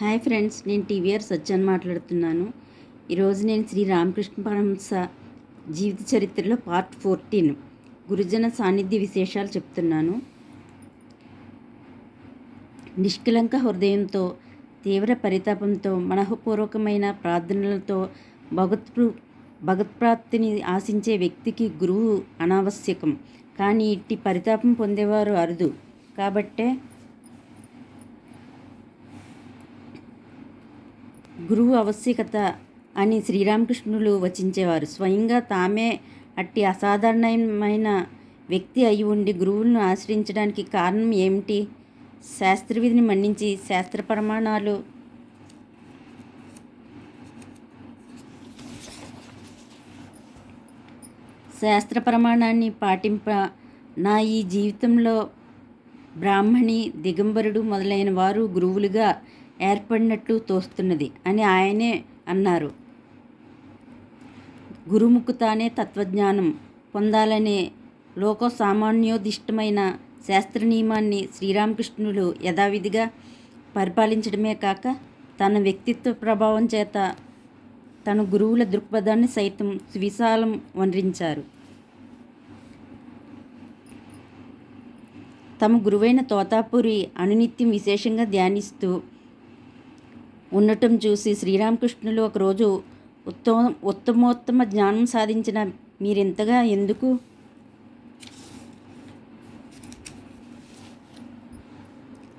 Hi friends నేను TVR సత్యాన్ని మాట్లాడుతున్నాను. ఈరోజు నేను శ్రీ రామకృష్ణ పరమహంస జీవిత చరిత్రలో పార్ట్ ఫోర్టీన్ గురుజన సాన్నిధ్య విశేషాలు చెప్తున్నాను. నిష్కలంక హృదయంతో తీవ్ర పరితాపంతో మనఃపూర్వకమైన ప్రార్థనలతో భగత్ భగత్ప్రాప్తిని ఆశించే వ్యక్తికి గురువు అనావశ్యకం. కానీ ఇట్టి పరితాపం పొందేవారు అరుదు కాబట్టే గురువు ఆవశ్యకత అని శ్రీరామకృష్ణులు వచించేవారు. స్వయంగా తామే అట్టి అసాధారణమైన వ్యక్తి అయి ఉండి గురువులను ఆశ్రయించడానికి కారణం ఏమిటి? శాస్త్రవిధిని మన్నించి శాస్త్ర ప్రమాణాలు శాస్త్ర ప్రమాణాన్ని పాటింప నా ఈ జీవితంలో బ్రాహ్మణి దిగంబరుడు మొదలైన వారు గురువులుగా ఏర్పడినట్లు తోస్తున్నది అని ఆయనే అన్నారు. గురుముఖుతానే తత్వజ్ఞానం పొందాలనే లోక సామాన్యోదిష్టమైన శాస్త్ర నియమాన్ని శ్రీరామకృష్ణులు యథావిధిగా పరిపాలించడమే కాక తన వ్యక్తిత్వ ప్రభావం చేత తన గురువుల దృక్పథాన్ని సైతం సువిశాలం వనరించారు తమ గురువైన తోతాపురి అనునిత్యం విశేషంగా ధ్యానిస్తూ ఉండటం చూసి శ్రీరామకృష్ణులు ఒకరోజు ఉత్తమ ఉత్తమోత్తమ జ్ఞానం సాధించిన మీరింతగా ఎందుకు?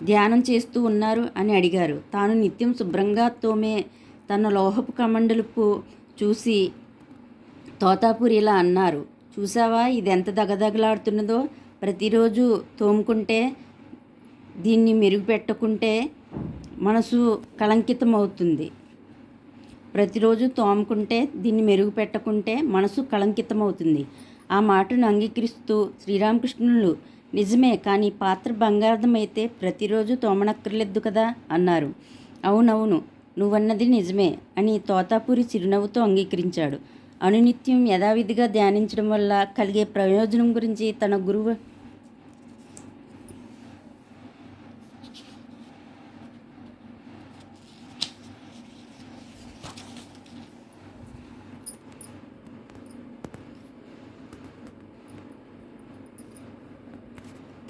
ధ్యానం చేస్తూ ఉన్నారు అని అడిగారు. తాను నిత్యం శుభ్రంగా తోమే తన లోహపు కమండలుపు చూసి తోతాపూరి ఇలా అన్నారు. చూసావా ఇది ఎంత దగదగలాడుతున్నదో? ప్రతిరోజు తోముకుంటే దీన్ని మెరుగుపెట్టుకుంటే మనసు కళంకితమవుతుంది. ప్రతిరోజు తోముకుంటే దీన్ని మెరుగుపెట్టకుంటే మనసు కళంకితమవుతుంది. ఆ మాటను అంగీకరిస్తూ శ్రీరామకృష్ణులు నిజమే కానీ పాత్ర బంగారమైతే ప్రతిరోజు తోమనక్కర్లేదు కదా అన్నారు. అవునవును నువ్వన్నది నిజమే అని తోతాపూరి చిరునవ్వుతో అంగీకరించాడు. అనునిత్యం యథావిధిగా ధ్యానించడం వల్ల కలిగే ప్రయోజనం గురించి తన గురువు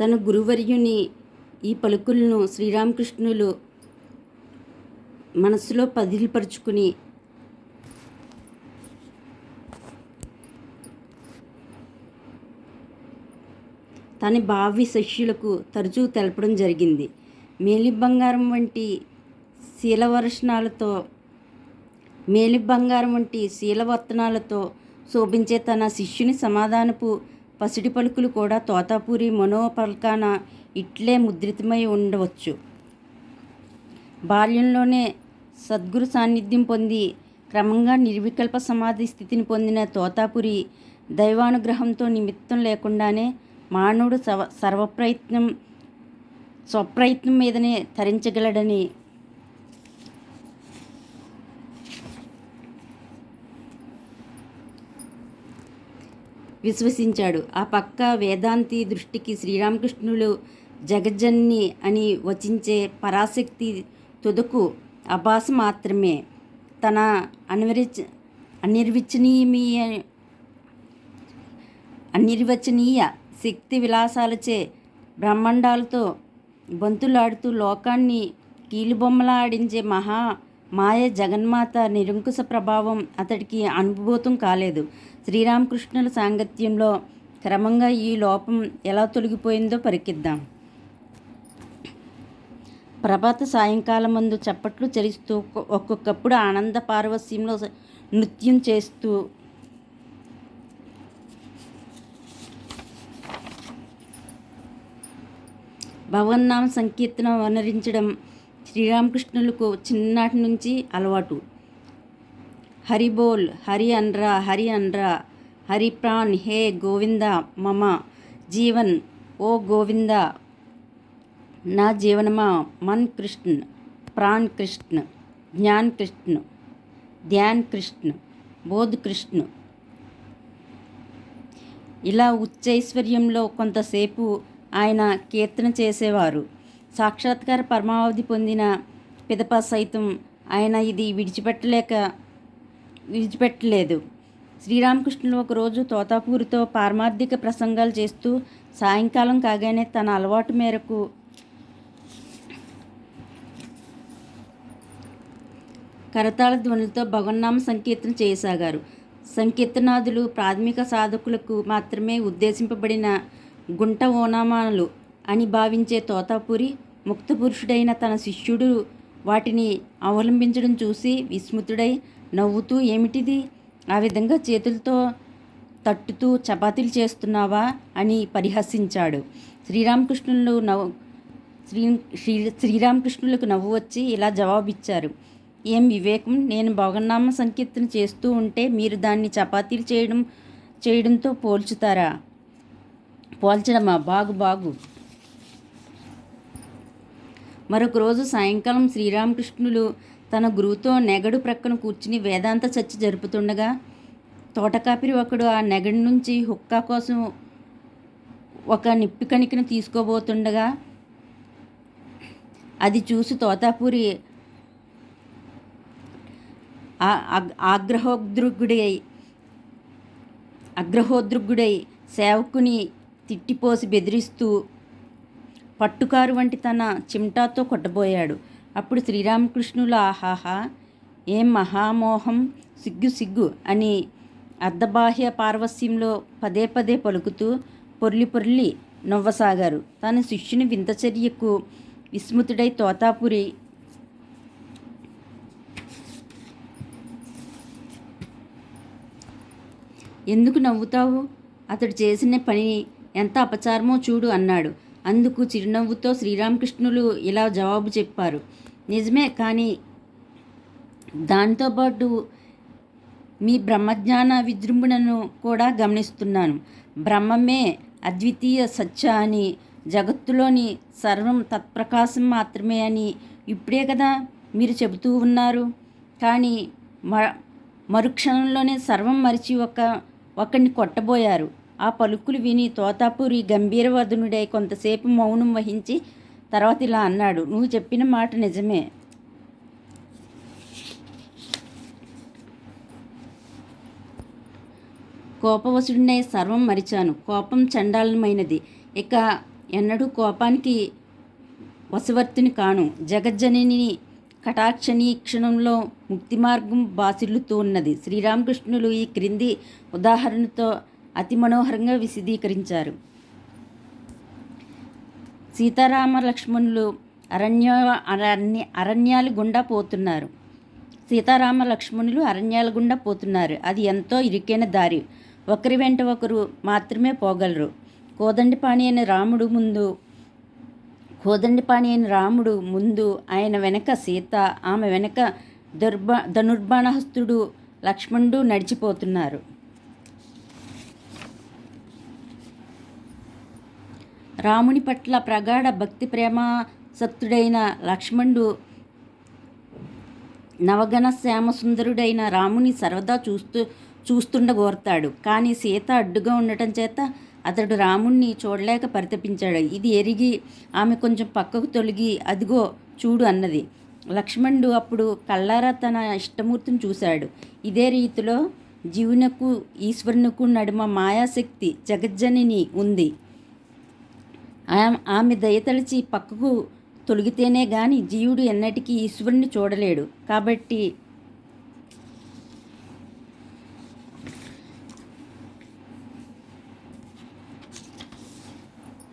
తన గురువర్యుని ఈ పలుకులను శ్రీరామకృష్ణులు మనస్సులో పదిలిపరుచుకుని తన భావి శిష్యులకు తరచూ తెలపడం జరిగింది. మేలి బంగారం వంటి శీలవర్షణాలతో మేలి బంగారం వంటి శీలవర్తనాలతో శోభించే తన శిష్యుని సమాధానపు పసిడి పలుకులు కూడా తోతాపూరి మనోపల్కాన ఇట్లే ముద్రితమై ఉండవచ్చు. బాల్యంలోనే సద్గురు సాన్నిధ్యం పొంది క్రమంగా నిర్వికల్ప సమాధి స్థితిని పొందిన తోతాపురి దైవానుగ్రహంతో నిమిత్తం లేకుండానే మానవుడు సవ సర్వప్రయత్నం స్వప్రయత్నం మీదనే తరించగలడని విశ్వసించాడు. ఆ పక్క వేదాంతి దృష్టికి శ్రీరామకృష్ణులు జగజ్జన్ని అని వచించే పరాశక్తి తుదకు అభాస మాత్రమే. తన అనిర్వచ అనిర్వచనీయమీయ అనిర్వచనీయ శక్తి విలాసాలచే బ్రహ్మాండాలతో బంతులాడుతూ లోకాన్ని కీలుబొమ్మలాడించే మహా మాయ జగన్మాత నిరంకుశ ప్రభావం అతడికి అనుభూతం కాలేదు. శ్రీరామకృష్ణుల సాంగత్యంలో క్రమంగా ఈ లోపం ఎలా తొలగిపోయిందో పరికిద్దాం. ప్రభాత సాయంకాలం మందు చప్పట్లు చరిస్తూ ఒక్కొక్కప్పుడు ఆనంద పార్వస్యంలో నృత్యం చేస్తూ భగవన్నామ సంకీర్తనం వనరించడం శ్రీరామకృష్ణులకు చిన్ననాటి నుంచి అలవాటు. హరిబోల్ హరి అన్రా హరి అన్రా హరి ప్రాణ్ హే గోవింద మమ జీవన్ ఓ గోవింద నా జీవనమా మన్ కృష్ణ ప్రాణ్ కృష్ణ జ్ఞాన్ కృష్ణ ధ్యాన్ కృష్ణ బోధ్ కృష్ణ. ఇలా ఉచ్చైశ్వర్యంలో కొంతసేపు ఆయన కీర్తన చేసేవారు. సాక్షాత్కార పరమావధి పొందిన పిదప సైతం ఆయన ఇది విడిచిపెట్టలేక విడిచిపెట్టలేదు. శ్రీరామకృష్ణులు ఒకరోజు తోతాపూరితో పారమార్థిక ప్రసంగాలు చేస్తూ సాయంకాలం కాగానే తన అలవాటు మేరకు కరతాళ ధ్వనులతో భగవన్నామ సంకీర్తన చేయసాగారు. సంకీర్తనాదులు ప్రాథమిక సాధకులకు మాత్రమే ఉద్దేశింపబడిన గుంట ఓనామాలు అని భావించే తోతాపురి ముక్త పురుషుడైన తన శిష్యుడు వాటిని అవలంబించడం చూసి విస్మృతుడై నవ్వుతూ ఏమిటిది? ఆ విధంగా చేతులతో తట్టుతూ చపాతీలు చేస్తున్నావా? అని పరిహసించాడు. శ్రీరామకృష్ణులు నవ్వు శ్రీ శ్రీ శ్రీరామకృష్ణులకు నవ్వు వచ్చి ఇలా జవాబిచ్చారు. ఏం వివేకం? నేను భోగనామ సంకీర్తన చేస్తూ ఉంటే మీరు దాన్ని చపాతీలు చేయడం చేయడంతో పోల్చుతారా? పోల్చడమా? బాగు బాగు. మరొక రోజు సాయంకాలం శ్రీరామకృష్ణులు తన గురువుతో నెగడు ప్రక్కన కూర్చుని వేదాంత చర్చ జరుపుతుండగా తోటకాపిరి ఒకడు ఆ నెగడి నుంచి హుక్కా కోసం ఒక నిప్పి కణికను తీసుకోబోతుండగా అది చూసి తోతాపూరి ఆగ్రహోద్రుగ్గుడై అగ్రహోద్రుగ్గుడై సేవకుని తిట్టిపోసి బెదిరిస్తూ పట్టుకారు వంటి తన చిమ్టాతో కొట్టబోయాడు. అప్పుడు శ్రీరామకృష్ణులు ఆహాహా ఏం మహామోహం సిగ్గు సిగ్గు అని అర్ధబాహ్య పార్వస్యంలో పదే పదే పలుకుతూ పొర్లి పొర్లి నవ్వసాగారు. తన శిష్యుని వింతచర్యకు విస్మృతుడై తోతాపురి ఎందుకు నవ్వుతావు? అతడు చేసిన పని ఎంత అపచారమో చూడు అన్నాడు. అందుకు చిరునవ్వుతో శ్రీరామకృష్ణులు ఇలా జవాబు చెప్పారు. నిజమే కానీ దాంతోపాటు మీ బ్రహ్మజ్ఞాన విజృంభణను కూడా గమనిస్తున్నాను. బ్రహ్మమే అద్వితీయ సత్య అని జగత్తులోని సర్వం తత్ప్రకాశం మాత్రమే అని ఇప్పుడే కదా మీరు చెబుతూ ఉన్నారు. కానీ మ మరుక్షణంలోనే సర్వం మరిచి ఒక ఒకరిని కొట్టబోయారు. ఆ పలుకులు విని తోతాపూరి గంభీరవదనుడై కొంతసేపు మౌనం వహించి తర్వాత ఇలా అన్నాడు నువ్వు చెప్పిన మాట నిజమే. కోపవశుడినై సర్వం మరిచాను. కోపం చండాలమైనది. ఇక ఎన్నడూ కోపానికి వశవర్తిని కాను. జగజ్జనిని కటాక్షని క్షణంలో ముక్తి మార్గం బాసిల్లుతూ ఉన్నది. శ్రీరామకృష్ణులు ఈ క్రింది ఉదాహరణతో అతి మనోహరంగా విశదీకరించారు. సీతారామ లక్ష్మణులు అరణ్య అరణ్య అరణ్యాలు గుండా పోతున్నారు. సీతారామ లక్ష్మణులు అరణ్యాల గుండా పోతున్నారు. అది ఎంతో ఇరుకైన దారి. ఒకరి వెంట ఒకరు మాత్రమే పోగలరు. కోదండిపాణి అనే రాముడు ముందు కోదండిపాణి అయిన రాముడు ముందు ఆయన వెనక సీత ఆమె వెనక దుర్బ ధనుర్బాణహస్తుడు లక్ష్మణుడు నడిచిపోతున్నారు. రాముని పట్ల ప్రగాఢ భక్తి ప్రేమాసక్తుడైన లక్ష్మణుడు నవగణ శ్యామసుందరుడైన రాముని సర్వదా చూస్తూ చూస్తుండగోరుతాడు కానీ సీత అడ్డుగా ఉండటం చేత అతడు రాముణ్ణి చూడలేక పరితపించాడు. ఇది ఎరిగి ఆమె కొంచెం పక్కకు తొలగి అదిగో చూడు అన్నది. లక్ష్మణుడు అప్పుడు కళ్ళారా తన ఇష్టమూర్తిని చూశాడు. ఇదే రీతిలో జీవునకు ఈశ్వరునకు నడుమ మాయాశక్తి జగజ్జనిని ఉంది. ఆమె- దయతలిచి పక్కకు తొలిగితేనే గాని జీవుడు ఎన్నటికీ ఈశ్వరుణ్ణి చూడలేడు. కాబట్టి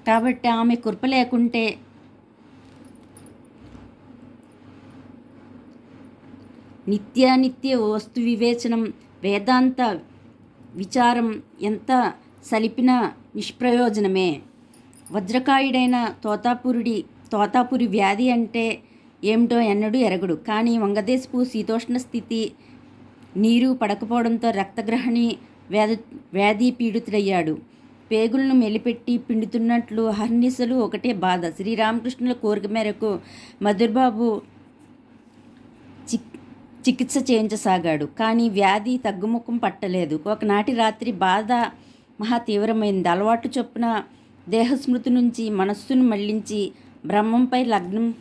కాబట్టి ఆమె కృప లేకుంటే నిత్యానిత్య వస్తు వివేచనం వేదాంత విచారం ఎంత సలిపిన నిష్ప్రయోజనమే. వజ్రకాయుడైన తోతాపురుడి తోతాపురి వ్యాధి అంటే ఏమిటో ఎన్నడూ ఎరగడు. కానీ వంగదేశపు శీతోష్ణ స్థితి నీరు పడకపోవడంతో రక్తగ్రహణి వ్యాధి వ్యాధి పీడితుడయ్యాడు. పేగులను మెలిపెట్టి పిండుతున్నట్లు హర్నిశలు ఒకటే బాధ. శ్రీరామకృష్ణుల కోరిక మేరకు మధుర్బాబు చిక్ చికిత్స చేయించసాగాడు. కానీ వ్యాధి తగ్గుముఖం పట్టలేదు. ఒకనాటి రాత్రి బాధ మహా తీవ్రమైంది. అలవాటు చొప్పున దేహస్మృతి నుంచి మనస్సును మళ్ళించి బ్రహ్మంపై లగ్నం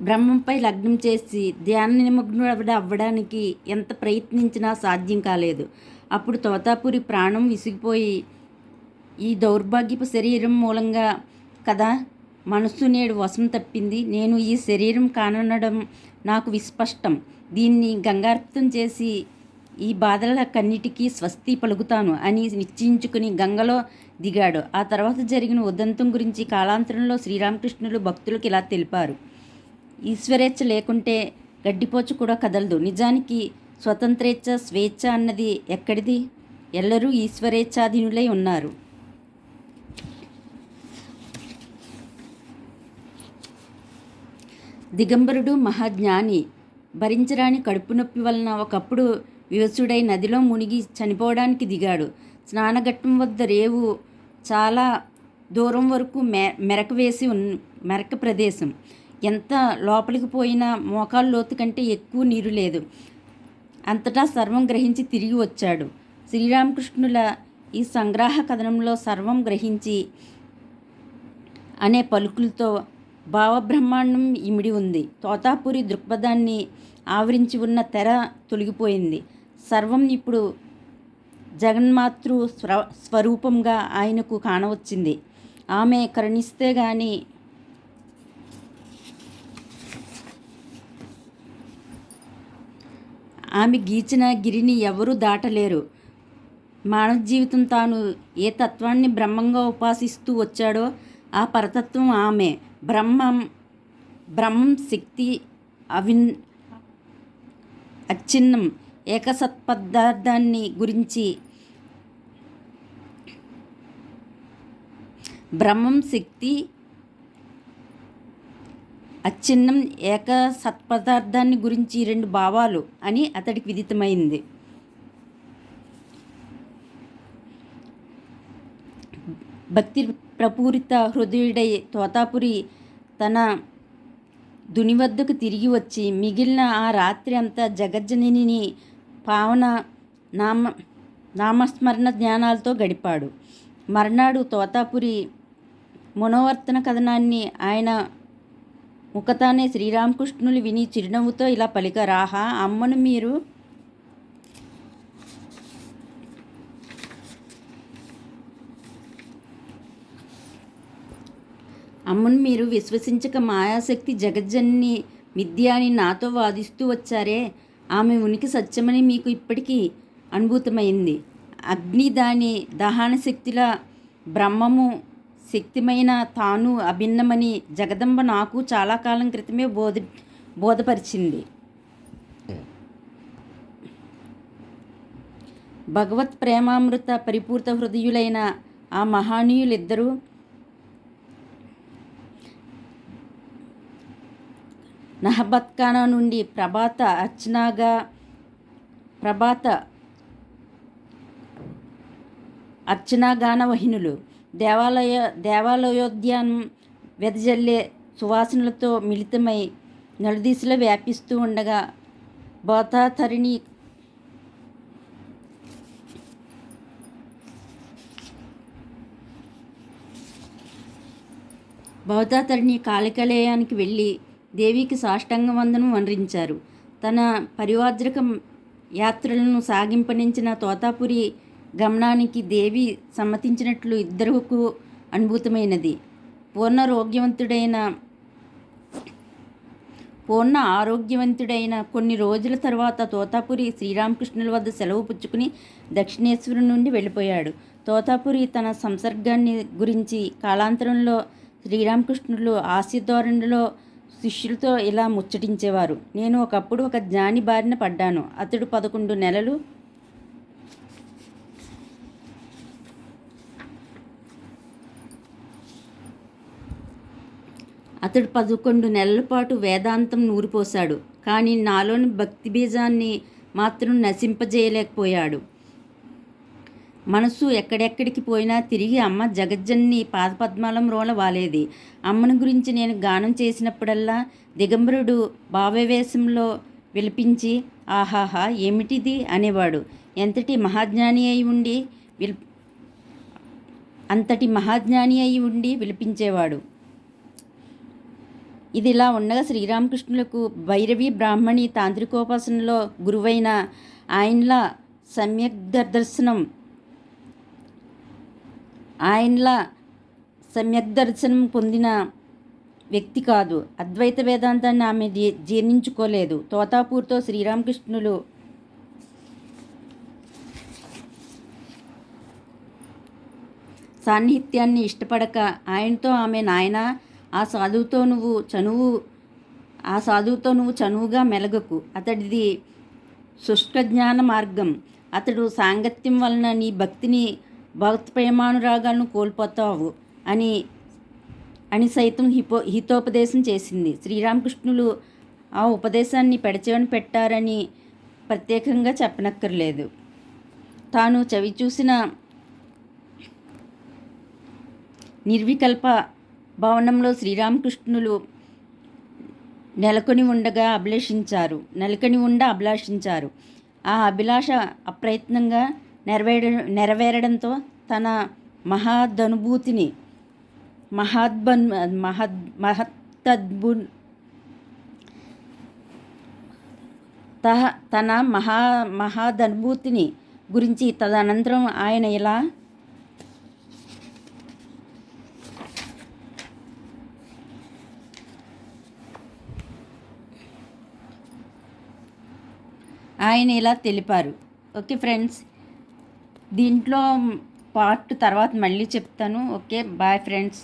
బ్రహ్మంపై లగ్నం చేసి ధ్యాన నిమగ్నుడు అవ్వడానికి ఎంత ప్రయత్నించినా సాధ్యం కాలేదు. అప్పుడు తోతాపురి ప్రాణం విసిగిపోయి ఈ దౌర్భాగ్యపు శరీరం మూలంగా కదా మనస్సు నేడు వశం తప్పింది. నేను ఈ శరీరం కాననడం నాకు విస్పష్టం. దీన్ని గంగార్పితం చేసి ఈ బాధల కన్నిటికీ స్వస్తి పలుకుతాను అని నిశ్చయించుకుని గంగలో దిగాడు. ఆ తర్వాత జరిగిన ఉదంతం గురించి కాలాంతరంలో శ్రీరామకృష్ణులు భక్తులకు ఇలా తెలిపారు. ఈశ్వరేచ్ఛ లేకుంటే గడ్డిపోచు కూడా కదలదు. నిజానికి స్వతంత్రేచ్ఛ స్వేచ్ఛ అన్నది ఎక్కడిది? ఎల్లరూ ఈశ్వరేచ్ఛాధీనులై ఉన్నారు. దిగంబరుడు మహాజ్ఞాని. భరించరాని కడుపు నొప్పి వలన ఒకప్పుడు వివసుడై నదిలో మునిగి చనిపోవడానికి దిగాడు. స్నానఘట్టం వద్ద రేవు చాలా దూరం వరకు మె మెరక వేసి ఉన్ మెరక ప్రదేశం. ఎంత లోపలికి పోయినా మోకాలు లోతు కంటే ఎక్కువ నీరు లేదు. అంతటా సర్వం గ్రహించి తిరిగి వచ్చాడు. శ్రీరామకృష్ణుల ఈ సంగ్రహ కథనంలో సర్వం గ్రహించి అనే పలుకులతో భావబ్రహ్మాండం ఇమిడి ఉంది. తోతాపురి దృక్పథాన్ని ఆవరించి ఉన్న తెర తొలగిపోయింది. సర్వం ఇప్పుడు జగన్మాతృ స్వ స్వరూపంగా ఆయనకు కానవచ్చింది. ఆమె కరుణిస్తే గాని ఆమె గీచిన గిరిని ఎవరూ దాటలేరు. మానవ జీవితం తాను ఏ తత్వాన్ని బ్రహ్మంగా ఉపాసిస్తూ వచ్చాడో ఆ పరతత్వం ఆమె. బ్రహ్మం బ్రహ్మం శక్తి అవిన్ అచ్ఛిన్నం. ఏకసత్పదార్థాన్ని గురించి బ్రహ్మం శక్తి అచ్ఛిన్నం ఏక సత్పదార్థాన్ని గురించి రెండు భావాలు అని అతడికి విదితమైంది. భక్తి ప్రపూరిత హృదయుడై తోతాపురి తన దుని వద్దకు తిరిగి వచ్చి మిగిలిన ఆ రాత్రి అంతా జగజ్జనిని పావన నామ నామస్మరణ జ్ఞానాలతో గడిపాడు. మర్నాడు తోతాపురి మనోవర్తన కథనాన్ని ఆయన ముఖతానే శ్రీరామకృష్ణులు విని చిరునవ్వుతో ఇలా పలికరాహా అమ్మను మీరు అమ్మను మీరు విశ్వసించక మాయాశక్తి జగజ్జన్ని విద్య అని నాతో వాదిస్తూ వచ్చారే? ఆమె ఉనికి సత్యమని మీకు ఇప్పటికీ అనుభూతమైంది. అగ్ని దాని దహన శక్తుల బ్రహ్మము శక్తిమైన తాను అభిన్నమని జగదంబ నాకు చాలా కాలం క్రితమే బోధ బోధపరిచింది. భగవత్ ప్రేమామృత పరిపూర్త హృదయులైన ఆ మహానీయులిద్దరూ నహబత్కానా నుండి ప్రభాత అర్చనాగా ప్రభాత అర్చనాగాన వహినులు దేవాలయ దేవాలయోద్యానం వెదజల్లే సువాసనలతో మిళితమై నలుదిశలో వ్యాపిస్తూ ఉండగా బోతాతరిణి బౌతాతరిణి కాలికలేయానికి వెళ్ళి దేవికి సాష్టాంగ వందనం వనరించారు. తన పరివాద్రక యాత్రలను సాగింపనించిన తోతాపురి గమనానికి దేవి సమ్మతించినట్లు ఇద్దరుకు అనుభూతమైనది. పూర్ణారోగ్యవంతుడైన పూర్ణ ఆరోగ్యవంతుడైన కొన్ని రోజుల తర్వాత తోతాపురి శ్రీరామకృష్ణుల వద్ద సెలవు పుచ్చుకుని దక్షిణేశ్వరం నుండి వెళ్ళిపోయాడు. తోతాపురి తన సంసర్గాన్ని గురించి కాలాంతరంలో శ్రీరామకృష్ణులు హాస్యధోరణిలో శిష్యులతో ఇలా ముచ్చటించేవారు. నేను ఒకప్పుడు ఒక జ్ఞాని బారిన పడ్డాను. అతడు పదకొండు నెలలు అతడు పదకొండు నెలల పాటు వేదాంతం నూరిపోశాడు. కానీ నాలోని భక్తి బీజాన్ని మాత్రం నశింపజేయలేకపోయాడు. మనసు ఎక్కడెక్కడికి పోయినా తిరిగి అమ్మ జగజ్జన్ని పాదపద్మాలం రోల వాలేది. అమ్మను గురించి నేను గానం చేసినప్పుడల్లా దిగంబరుడు భావవేశంలో విలిపించి ఆహాహా ఏమిటిది? అనేవాడు. ఎంతటి మహాజ్ఞాని అయి ఉండి విల్ అంతటి మహాజ్ఞాని అయి ఉండి విలిపించేవాడు. ఇది ఇలా ఉండగా శ్రీరామకృష్ణులకు భైరవి బ్రాహ్మణి తాంత్రికోపాసనలో గురువైన ఆయనలా సమ్యక్ దర్శనం ఆయనలా సమ్యక్ దర్శనం పొందిన వ్యక్తి కాదు. అద్వైత వేదాంతాన్ని ఆమె జీ- జీర్ణించుకోలేదు. తోతాపూర్తో శ్రీరామకృష్ణులు సాన్నిహిత్యాన్ని ఇష్టపడక ఆయనతో ఆమె నాయన ఆ సాధువుతో నువ్వు చనువు ఆ సాధువుతో నువ్వు చనువుగా మెలగకు. అతడిది శుష్క జ్ఞాన మార్గం. అతడు సాంగత్యం వలన నీ భక్తిని భక్తి ప్రేమానురాగాలను కోల్పోతావు అని అని సైతం హిపో హితోపదేశం చేసింది. శ్రీరామకృష్ణులు ఆ ఉపదేశాన్ని పెడచెవిన పెట్టారని ప్రత్యేకంగా చెప్పనక్కర్లేదు. తాను చవి చూసిన నిర్వికల్ప భవనంలో శ్రీరామకృష్ణులు నెలకొని ఉండగా అభిలషించారు. నెలకొని ఉండ అభిలాషించారు. ఆ అభిలాష అప్రయత్నంగా నెరవేర నెరవేరడంతో తన మహాదనుభూతిని మహాద్బన్ మహద్ మహత్తద్భు తహ తన మహా మహాదనుభూతిని గురించి తదనంతరం ఆయన ఇలా ఆయన ఇలా తెలిపారు? ఓకే ఫ్రెండ్స్ దీంట్లో పార్ట్ తర్వాత మళ్ళీ చెప్తాను. Okay bye friends.